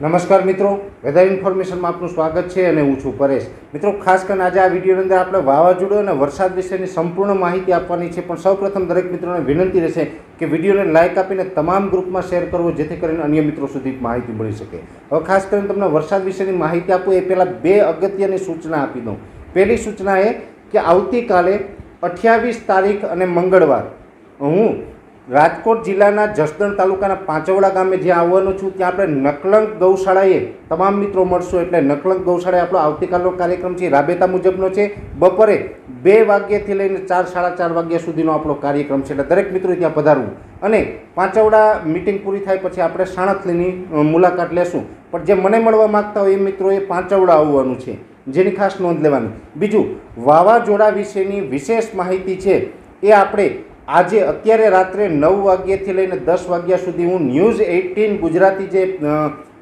નમસ્કાર મિત્રો. વેધર ઇન્ફોર્મેશનમાં આપનું સ્વાગત છે અને હું છું પરેશ. મિત્રો, ખાસ કરીને આજે આ વિડીયોની અંદર આપણે વાવાઝોડું અને વરસાદ વિશેની સંપૂર્ણ માહિતી આપવાની છે. પણ સૌપ્રથમ દરેક મિત્રોને વિનંતી રહેશે કે વિડીયોને લાઇક આપીને તમામ ગ્રુપમાં શેર કરવો, જેથી કરીને અન્ય મિત્રો સુધી માહિતી મળી શકે. હવે ખાસ કરીને તમને વરસાદ વિશેની માહિતી આપું, એ પહેલાં બે અગત્યની સૂચના આપી દઉં. પહેલી સૂચના એ કે આવતીકાલે અઠ્યાવીસ તારીખ અને મંગળવાર. હું રાજકોટ જિલ્લાના જસદણ તાલુકાના પાંચવડા ગામે જ્યાં આવવાનો છું, ત્યાં આપણે નકલંક ગૌશાળાએ તમામ મિત્રો મળશું એટલે નકલંક ગૌશાળાએ આપણો આવતીકાલનો કાર્યક્રમ છે રાબેતા મુજબનો છે. બપોરે બે વાગ્યાથી લઈને ચાર, સાડા ચાર વાગ્યા સુધીનો આપણો કાર્યક્રમ છે એટલે દરેક મિત્રો ત્યાં પધારવું. અને પાંચવડા મિટિંગ પૂરી થાય પછી આપણે સાણથલીની મુલાકાત લેશું. પણ જે મને મળવા માગતા હોય એ મિત્રોએ પાંચવડા આવવાનું છે. જેની ખાસ નોંધ લેવાની. બીજું, વાવાઝોડા વિશેની વિશેષ માહિતી છે એ આપણે આજે અત્યારે રાત્રે નવ વાગ્યાથી લઈને દસ વાગ્યા સુધી હું ન્યૂઝ એઇટીન ગુજરાતી જે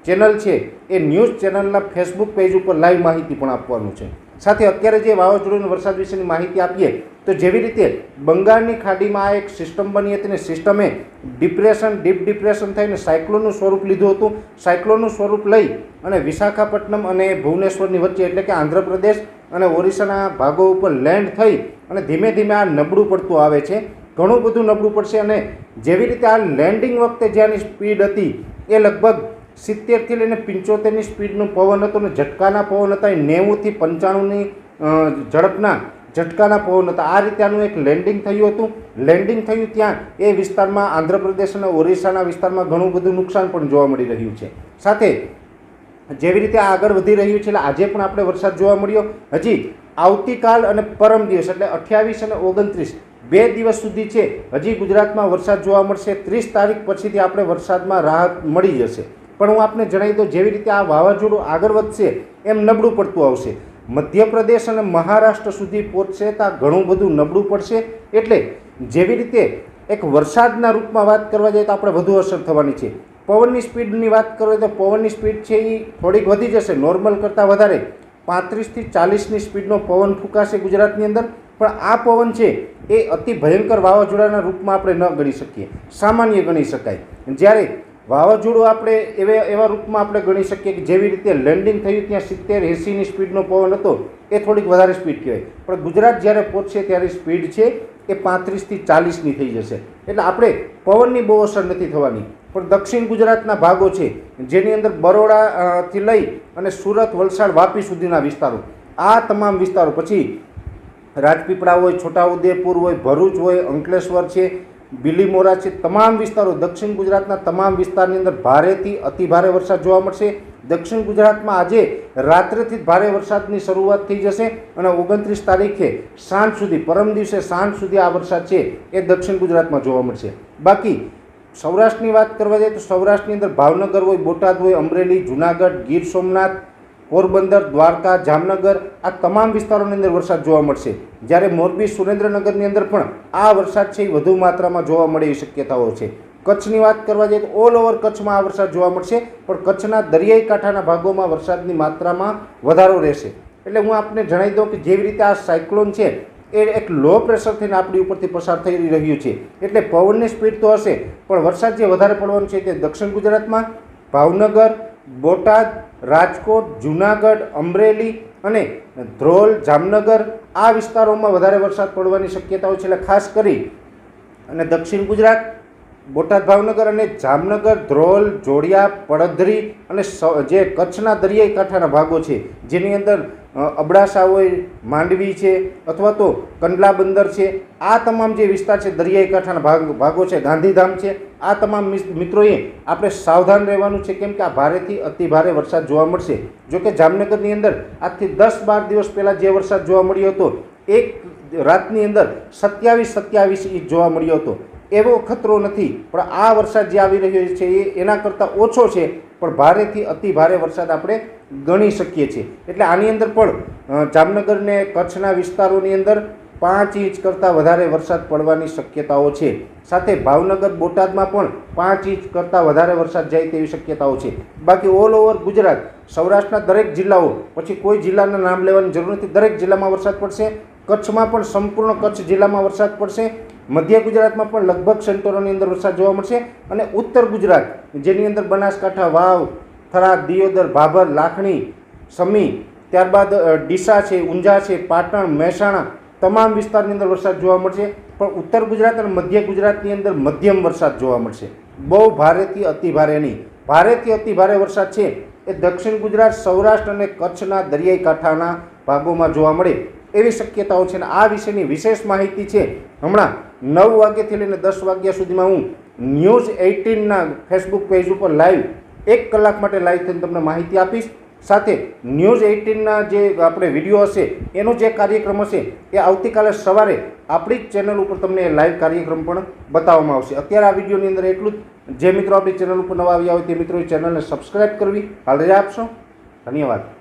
ચેનલ છે, એ ન્યૂઝ ચેનલના ફેસબુક પેજ ઉપર લાઈવ માહિતી પણ આપવાનું છે. સાથે અત્યારે જે વાવાઝોડું વરસાદ વિશેની માહિતી આપીએ, તો જેવી રીતે બંગાળની ખાડીમાં આ એક સિસ્ટમ બની હતી ને સિસ્ટમે ડિપ્રેશન, ડીપ ડિપ્રેશન થઈને સાયક્લોનનું સ્વરૂપ લીધું હતું. સાયક્લોનનું સ્વરૂપ લઈ અને વિશાખાપટ્ટનમ અને ભુવનેશ્વરની વચ્ચે, એટલે કે આંધ્રપ્રદેશ અને ઓરિસ્સાના ભાગો ઉપર લેન્ડ થઈ અને ધીમે ધીમે આ નબળું પડતું આવે છે. ઘણું બધું નબળું પડશે અને જેવી રીતે આ લેન્ડિંગ વખતે જ્યાંની સ્પીડ હતી, એ લગભગ સિત્તેરથી લઈને પંચોતેરની સ્પીડનું પવન હતું અને ઝટકાના પવન હતા, એ નેવુંથી પંચાણુંની ઝડપના ઝટકાના પવન હતા. આ રીતે આનું એક લેન્ડિંગ થયું હતું. લેન્ડિંગ થયું ત્યાં એ વિસ્તારમાં આંધ્રપ્રદેશ અને ઓરિસ્સાના વિસ્તારમાં ઘણું બધું નુકસાન પણ જોવા મળી રહ્યું છે. સાથે જેવી રીતે આગળ વધી રહ્યું છે, એટલે આજે પણ આપણે વરસાદ જોવા મળ્યો. હજી આવતીકાલ અને પરમ દિવસ, એટલે અઠ્યાવીસ અને ઓગણત્રીસ બે દિવસ સુધી છે. હજી ગુજરાતમાં વરસાદ જોવા મળશે. ત્રીસ તારીખ પછીથી આપણે વરસાદમાં રાહત મળી જશે. પણ હું આપને જણાવી દઉં, જેવી રીતે આ વાવાઝોડું આગળ વધશે, એમ નબળું પડતું આવશે. મધ્યપ્રદેશ અને મહારાષ્ટ્ર સુધી પહોંચશે તો ઘણું બધું નબળું પડશે. એટલે જેવી રીતે એક વરસાદના રૂપમાં વાત કરવા જઈએ તો આપણે વધુ અસર થવાની છે. પવનની સ્પીડની વાત કરીએ તો પવનની સ્પીડ છે એ થોડીક વધી જશે. નોર્મલ કરતાં વધારે પાંત્રીસથી ચાલીસની સ્પીડનો પવન ફૂંકાશે ગુજરાતની અંદર. પણ આ પવન છે એ અતિ ભયંકર વાવાઝોડાના રૂપમાં આપણે ન ગણી શકીએ. સામાન્ય ગણી શકાય. જ્યારે વાવાઝોડું આપણે એવા એવા રૂપમાં આપણે ગણી શકીએ કે જેવી રીતે લેન્ડિંગ થયું ત્યાં સિત્તેર એંસીની સ્પીડનો પવન હતો, એ થોડીક વધારે સ્પીડ કહેવાય. પણ ગુજરાત જ્યારે પહોંચશે ત્યારે સ્પીડ છે એ પાંત્રીસથી ચાલીસની થઈ જશે. એટલે આપણે પવનની બહુ અસર નથી થવાની. પણ દક્ષિણ ગુજરાતના ભાગો છે, જેની અંદર બરોડાથી લઈ અને સુરત, વલસાડ વાપી સુધીના વિસ્તારો, આ તમામ વિસ્તારો. પછી રાજપીપળા હોય, છોટાઉદેપુર હોય, ભરૂચ હોય, અંકલેશ્વર છે, બિલીમોરા છે, તમામ વિસ્તારો, દક્ષિણ ગુજરાતના તમામ વિસ્તારની અંદર ભારેથી અતિ ભારે વરસાદ જોવા મળશે. દક્ષિણ ગુજરાતમાં આજે રાત્રેથી ભારે વરસાદની શરૂઆત થઈ જશે અને ઓગણત્રીસ તારીખે સાંજ સુધી, પરમ દિવસે સાંજ સુધી આ વરસાદ છે એ દક્ષિણ ગુજરાતમાં જોવા મળશે. બાકી, સૌરાષ્ટ્રની વાત કરવા જઈએ તો સૌરાષ્ટ્રની અંદર ભાવનગર હોય, બોટાદ હોય, અમરેલી, જુનાગઢ, ગીર સોમનાથ પોરબંદર, દ્વારકા, જામનગર આ તમામ વિસ્તારોની અંદર વરસાદ જોવા મળશે. જ્યારે મોરબી, સુરેન્દ્રનગરની અંદર પણ આ વરસાદ છે એ વધુ માત્રામાં જોવા મળે એવી શક્યતાઓ છે. કચ્છની વાત કરવા જઈએ તો ઓલ ઓવર કચ્છમાં આ વરસાદ જોવા મળશે, પણ કચ્છના દરિયાઈ કાંઠાના ભાગોમાં વરસાદની માત્રામાં વધારો રહેશે. એટલે હું આપને જણાવી દઉં કે જેવી રીતે આ સાયક્લોન છે, એ એક લો પ્રેશર થઈને આપણી ઉપરથી પસાર થઈ રહ્યું છે. એટલે પવનની સ્પીડ તો હશે, પણ વરસાદ જે વધારે પડવાનો છે તે દક્ષિણ ગુજરાતમાં, ભાવનગર, બોટાદ રાજકોટ, જુનાગઢ, અમરેલી અને ધ્રોલ, જામનગર આ વિસ્તારોમાં વધારે વરસાદ પડવાની શક્યતાઓ છે એટલે ખાસ કરી અને દક્ષિણ ગુજરાત, બોટાદ, ભાવનગર અને જામનગર, ધ્રોલ, જોડિયા, પડધરી અને જે કચ્છના દરિયાઈ કાંઠાના ભાગો છે, જેની અંદર અબડાસા હોય માંડવી છે અથવા તો કંડલા બંદર છે. આ તમામ જે વિસ્તાર છે, દરિયાઈ કાંઠાના ભાગ, ભાગો છે, ગાંધીધામ છે, આ તમામ મિત્રોએ આપણે સાવધાન રહેવાનું છે કેમ કે આ ભારેથી અતિ ભારે વરસાદ જોવા મળશે. જો કે જામનગરની અંદર આજથી દસ બાર દિવસ પહેલાં જે વરસાદ જોવા મળ્યો હતો, એક રાતની અંદર સત્યાવીસ સત્યાવીસ ઇંચ જોવા મળ્યો હતો. એવો ખતરો નથી, પણ આ વરસાદ જે આવી રહ્યો છે એ એના કરતાં ઓછો છે. પણ ભારેથી અતિ ભારે વરસાદ આપણે ગણી શકીએ છીએ. એટલે આની અંદર પણ જામનગરને કચ્છના વિસ્તારોની અંદર પાંચ ઇંચ કરતાં વધારે વરસાદ પડવાની શક્યતાઓ છે. સાથે ભાવનગર, બોટાદમાં પણ પાંચ ઇંચ કરતાં વધારે વરસાદ જાય તેવી શક્યતાઓ છે. બાકી ઓલ ઓવર ગુજરાત, સૌરાષ્ટ્રના દરેક જિલ્લાઓ, પછી કોઈ જિલ્લાના નામ લેવાની જરૂર નથી, દરેક જિલ્લામાં વરસાદ પડશે. કચ્છમાં પણ સંપૂર્ણ કચ્છ જિલ્લામાં વરસાદ પડશે. મધ્ય ગુજરાતમાં પણ લગભગ સેન્ટરોની અંદર વરસાદ જોવા મળશે. અને ઉત્તર ગુજરાત, જેની અંદર બનાસકાંઠા વાવ થરાદ, દિયોદર, ભાભર, લાખણી, સમી, ત્યારબાદ ડીસા છે, ઊંઝા છે, પાટણ, મહેસાણા તમામ વિસ્તારની અંદર વરસાદ જોવા મળશે. પણ ઉત્તર ગુજરાત અને મધ્ય ગુજરાતની અંદર મધ્યમ વરસાદ જોવા મળશે. બહુ ભારેથી અતિભારે નહીં. ભારેથી અતિભારે વરસાદ છે એ દક્ષિણ ગુજરાત, સૌરાષ્ટ્ર અને કચ્છના દરિયાઈ કાંઠાના ભાગોમાં જોવા મળે એવી શક્યતાઓ છે. અને આ વિશેની વિશેષ માહિતી છે. હમણાં નવ વાગ્યાથી લઈને દસ વાગ્યા સુધીમાં હું ન્યૂઝ એઇટીનના ફેસબુક પેજ ઉપર લાઈવ એક કલાક માટે લાઈવ થઈને તમને માહિતી આપીશ. સાથે ન્યૂઝ એઇટીનના જે આપણે વીડિયો હશે, એનો જે કાર્યક્રમ હશે, એ આવતીકાલે સવારે આપણી જ ચેનલ ઉપર તમને લાઈવ કાર્યક્રમ પણ બતાવવામાં આવશે. અત્યારે આ વિડીયોની અંદર એટલું જ. જે મિત્રો આપણી ચેનલ ઉપર નવા આવ્યા હોય તે મિત્રો ચેનલને સબસ્ક્રાઈબ કરવી. હાલ રજા આપશો. ધન્યવાદ.